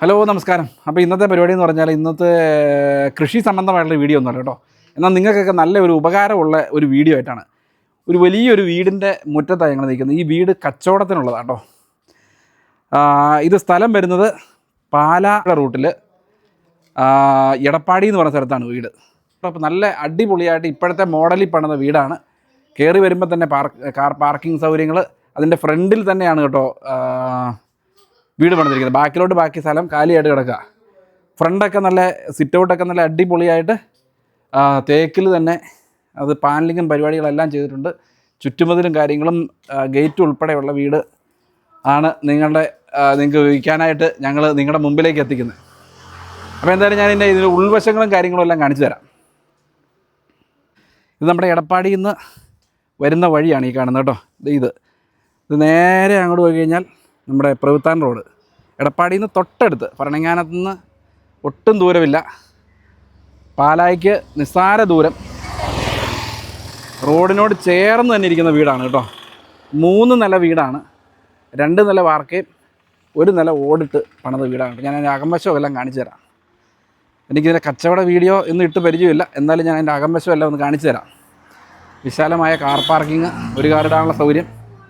Hello നമസ്കാരം. അപ്പോൾ ഇന്നത്തെ പരിപാടി എന്ന് പറഞ്ഞാൽ ഇന്നത്തെ കൃഷി സംബന്ധമായിട്ടുള്ള വീഡിയോ ഒന്നുമല്ല കേട്ടോ. എന്നാൽ നിങ്ങൾക്കൊക്കെ നല്ല ഒരു ഉപകാരമുള്ള ഒരു വീഡിയോ ആയിട്ടാണ്. ഒരു വലിയൊരു വീടിന്റെ മുറ്റത്താണ് ഞങ്ങൾ നിൽക്കുന്നത്. ഈ വീട് കച്ചവടത്തിനുള്ളതാണ് കേട്ടോ. ഇത് സ്ഥലം വരുന്നത് പാലാ റൂട്ടിൽ എടപ്പാടി എന്ന് പറഞ്ഞ സ്ഥലത്താണ് വീട്. അപ്പോൾ നല്ല അടിപൊളിയായിട്ട് ഇപ്പോഴത്തെ മോഡലിൽ പണിത വീടാണ്. കയറി വരുമ്പോൾ തന്നെ പാർക്ക് കാർ പാർക്കിംഗ് സൗകര്യങ്ങൾ അതിന്റെ ഫ്രണ്ടിൽ തന്നെയാണ് കേട്ടോ വീട് പണിതിരിക്കുന്നത്. ബാക്കിലോട്ട് ബാക്കി സ്ഥലം കാലിയായിട്ട് കിടക്കുക. ഫ്രണ്ടൊക്കെ നല്ല സിറ്റ് ഔട്ടൊക്കെ നല്ല അടിപൊളിയായിട്ട് തേക്കിൽ തന്നെ അത് പാനലിങ്ങും പരിപാടികളെല്ലാം ചെയ്തിട്ടുണ്ട്. ചുറ്റുമതിലും കാര്യങ്ങളും ഗേറ്റ് ഉൾപ്പെടെയുള്ള വീട് ആണ് നിങ്ങളുടെ നിങ്ങൾക്ക് വിൽക്കാനായിട്ട് ഞങ്ങൾ നിങ്ങളുടെ മുമ്പിലേക്ക് എത്തിക്കുന്നത്. അപ്പോൾ എന്തായാലും ഞാൻ ഇതിന്റെ ഇതിന്റെ ഉൾവശങ്ങളും കാര്യങ്ങളും എല്ലാം കാണിച്ചു തരാം. ഇത് നമ്മുടെ എടപ്പാടിയിൽ നിന്ന് വരുന്ന വഴിയാണ് ഈ കാണുന്നത് കേട്ടോ. ഇത്. ഇത് നേരെ അങ്ങോട്ട് പോയി കഴിഞ്ഞാൽ നമ്മുടെ പ്രവൃത്താൻ റോഡ്. എടപ്പാടിയിൽ നിന്ന് തൊട്ടടുത്ത് ഭരണങ്ങാനത്ത് നിന്ന് ഒട്ടും ദൂരമില്ല. പാലായിക്ക് നിസ്സാര ദൂരം. റോഡിനോട് ചേർന്ന് തന്നെ ഇരിക്കുന്ന വീടാണ് കേട്ടോ. മൂന്ന് നില വീടാണ്. രണ്ട് നില വാർക്കയും ഒരു നില ഓടിട്ട് പണിത വീടാണ്. ഞാൻ അതിന്റെ അകംവശവും എല്ലാം കാണിച്ചു തരാം. എനിക്കിതിന്റെ കച്ചവട വീഡിയോ ഒന്നും ഇട്ട് പരിചയമില്ല. എന്നാലും ഞാൻ അതിന്റെ അകംവശം എല്ലാം ഒന്ന് കാണിച്ചു തരാം. വിശാലമായ കാർ പാർക്കിങ് ഒരു കാർ ഇടാനുള്ള സൗകര്യം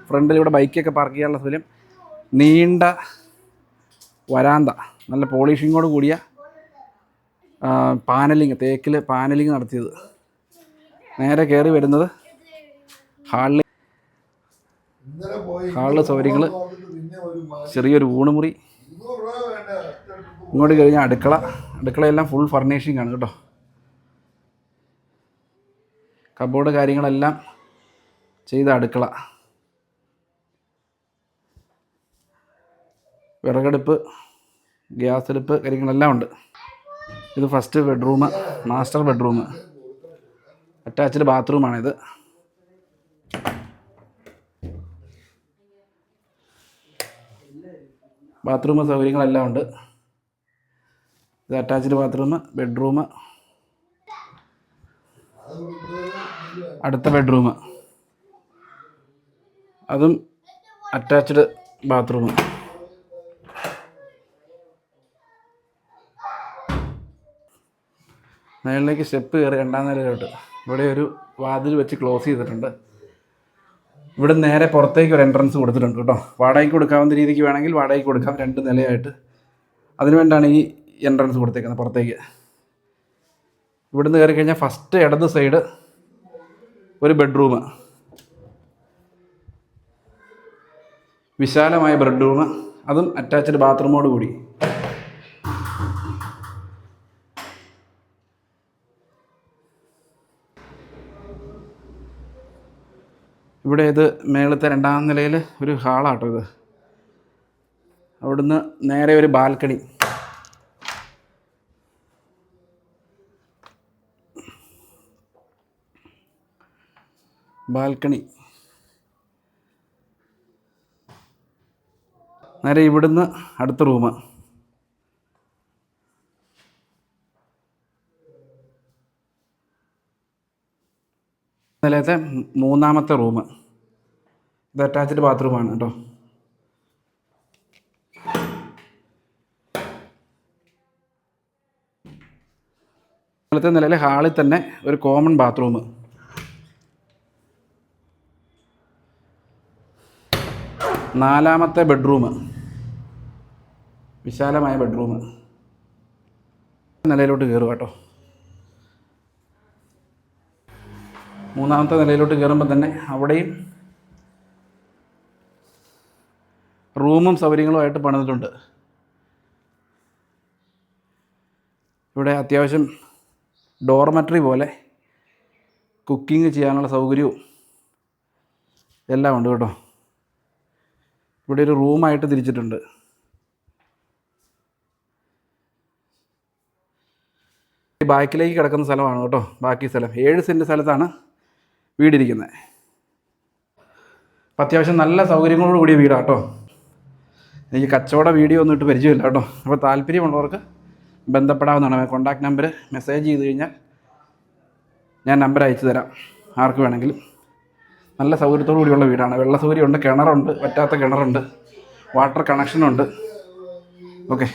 ഫ്രണ്ടിലൂടെ ബൈക്കൊക്കെ പാർക്ക് ചെയ്യാനുള്ള സൗകര്യം നീണ്ട വരാന്ത നല്ല പോളിഷിങ്ങോട് കൂടിയ പാനലിങ് തേക്കിൽ പാനലിങ് നടത്തിയത്. നേരെ കയറി വരുന്നത് ഹാളിൽ ഹാളിലെ സൗകര്യങ്ങൾ ചെറിയൊരു ഊണുമുറി. ഇങ്ങോട്ട് കഴിഞ്ഞാൽ അടുക്കള. അടുക്കളയെല്ലാം ഫുൾ ഫർണിഷിംഗ് ആണ് കേട്ടോ. കബോർഡ് കാര്യങ്ങളെല്ലാം ചെയ്ത അടുക്കള. വിറകടുപ്പ് ഗ്യാസ് അടുപ്പ് കാര്യങ്ങളെല്ലാം ഉണ്ട്. ഇത് first bedroom master bedroom attached ബാത്റൂമാണിത് bathroom സൗകര്യങ്ങളെല്ലാം ഉണ്ട്. ഇത് അറ്റാച്ച്ഡ് ബാത്റൂം ബെഡ്റൂം അടുത്ത ബെഡ്റൂം അതും അറ്റാച്ച്ഡ് ബാത്റൂം മേളിലേക്ക് സ്റ്റെപ്പ് കയറി രണ്ടാം നിലയിലോട്ട്. ഇവിടെ ഒരു വാതിൽ വെച്ച് ക്ലോസ് ചെയ്തിട്ടുണ്ട്. ഇവിടെ നേരെ പുറത്തേക്ക് ഒരു എൻട്രൻസ് കൊടുത്തിട്ടുണ്ട് കേട്ടോ. വാടകയ്ക്ക് കൊടുക്കാവുന്ന രീതിക്ക് വേണമെങ്കിൽ വാടകയ്ക്ക് കൊടുക്കാം. രണ്ട് നിലയായിട്ട്. അതിനുവേണ്ടിയാണ് ഈ എൻട്രൻസ് കൊടുത്തേക്കുന്നത് പുറത്തേക്ക്. ഇവിടുന്ന് കയറി കഴിഞ്ഞാൽ ഫസ്റ്റ് ഇടത് സൈഡ് ഒരു ബെഡ്റൂം വിശാലമായ ബെഡ്റൂം അതും അറ്റാച്ച്ഡ് ബാത്റൂമോട് കൂടി. ഇവിടെ ഇത് മേളത്തെ രണ്ടാം നിലയിൽ ഒരു ഹാളാട്ടോ ഇത്. അവിടുന്ന് നേരെ ഒരു ബാൽക്കണി. ബാൽക്കണി. നേരെ ഇവിടുന്ന് അടുത്ത റൂം. നിലയത്തെ മൂന്നാമത്തെ റൂം. ഇത് അറ്റാച്ച്ഡ് ബാത്റൂമാണ് കേട്ടോ ഇന്നലത്തെ നിലയിലെ ഹാളിൽ തന്നെ ഒരു കോമൺ ബാത്റൂം നാലാമത്തെ ബെഡ്റൂം വിശാലമായ ബെഡ്റൂം നിലയിലോട്ട് കയറുക കേട്ടോ മൂന്നാമത്തെ നിലയിലോട്ട് കയറുമ്പോൾ തന്നെ അവിടെയും റൂമും സൗകര്യങ്ങളുമായിട്ട് പണിതിട്ടുണ്ട്. ഇവിടെ അത്യാവശ്യം ഡോർമെട്രി പോലെ കുക്കിംഗ് ചെയ്യാനുള്ള സൗകര്യവും എല്ലാം ഉണ്ട് കേട്ടോ. ഇവിടെ ഒരു റൂമായിട്ട് തിരിച്ചിട്ടുണ്ട്. ബാക്കിലേക്ക് കിടക്കുന്ന സ്ഥലമാണ് കേട്ടോ ബാക്കി സ്ഥലം. ഏഴ് സെന്റ് സ്ഥലത്താണ് വീടിരിക്കുന്നത്. അപ്പം അത്യാവശ്യം നല്ല സൗകര്യങ്ങളോട് കൂടിയ വീടാണ് കേട്ടോ എനിക്ക് കച്ചവട വീഡിയോ ഒന്നും ഇട്ട് പരിചയമില്ല കേട്ടോ അപ്പോൾ താല്പര്യമുള്ളവർക്ക് ബന്ധപ്പെടാവുന്നതാണ്. കോൺടാക്ട് നമ്പർ മെസ്സേജ് ചെയ്ത് കഴിഞ്ഞാൽ ഞാൻ നമ്പർ അയച്ചു തരാം. ആർക്ക് വേണമെങ്കിലും. നല്ല സൗകര്യത്തോടു കൂടിയുള്ള വീടാണ്. വെള്ള സൗകര്യമുണ്ട് കിണറുണ്ട് പറ്റാത്ത കിണറുണ്ട് വാട്ടർ കണക്ഷനുണ്ട് ഓക്കെ